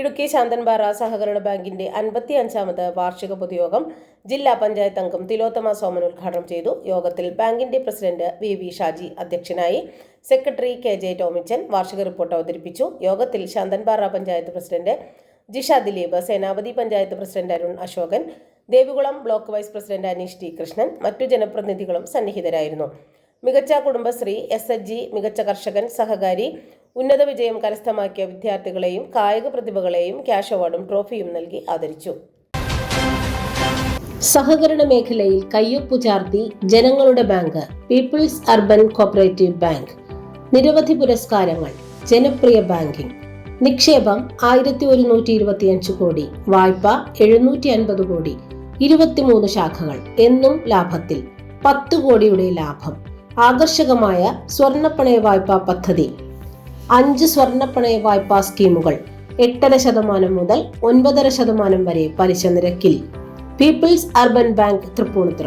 ഇടുക്കി ശാന്തൻപാറ സഹകരണ ബാങ്കിന്റെ അൻപത്തി അഞ്ചാമത് വാർഷിക പൊതുയോഗം ജില്ലാ പഞ്ചായത്ത് അംഗം തിലോത്തമ സോമൻ ഉദ്ഘാടനം ചെയ്തു. യോഗത്തിൽ ബാങ്കിന്റെ പ്രസിഡന്റ് വി വി ഷാജി അധ്യക്ഷനായി സെക്രട്ടറി കെ ജെ ടോമിച്ചൻ വാർഷിക റിപ്പോർട്ട് അവതരിപ്പിച്ചു. യോഗത്തിൽ Santhanpara panchayat president Jisha Dileep Senapathi panchayat president Arun Ashokan Devikulam block vice president Aneesh T Krishnan മറ്റു ജനപ്രതിനിധികളും സന്നിഹിതരായിരുന്നു. മികച്ച കുടുംബശ്രീ എസ് എച്ച് ജി മികച്ച കർഷകൻ സഹകാരി ഉന്നത വിജയം കരസ്ഥമാക്കിയ വിദ്യാർത്ഥികളെയും കായിക പ്രതിഭകളെയും ക്യാഷ് അവാർഡും ട്രോഫിയും നൽകി ആദരിച്ചു. സഹകരണ മേഖലയിൽ കയ്യൊപ്പു ചാർത്തി ജനങ്ങളുടെ bank people's urban cooperative bank. നിരവധി പുരസ്കാരങ്ങൾ ജനപ്രിയ ബാങ്കിംഗ്. നിക്ഷേപം ആയിരത്തി ഒരുന്നൂറ്റി ഇരുപത്തിയഞ്ച് കോടി വായ്പ എഴുന്നൂറ്റി അൻപത് കോടി ഇരുപത്തിമൂന്ന് ശാഖകൾ എന്നും ലാഭത്തിൽ. പത്ത് കോടിയുടെ ലാഭം. ആകർഷകമായ സ്വർണപ്പണയ വായ്പാ പദ്ധതി അഞ്ച് സ്വർണപ്പണയ വായ്പാ സ്കീമുകൾ എട്ടര ശതമാനം മുതൽ ഒൻപതര ശതമാനം വരെ പലിശ നിരക്കിൽ. People's urban bank Tripunithura.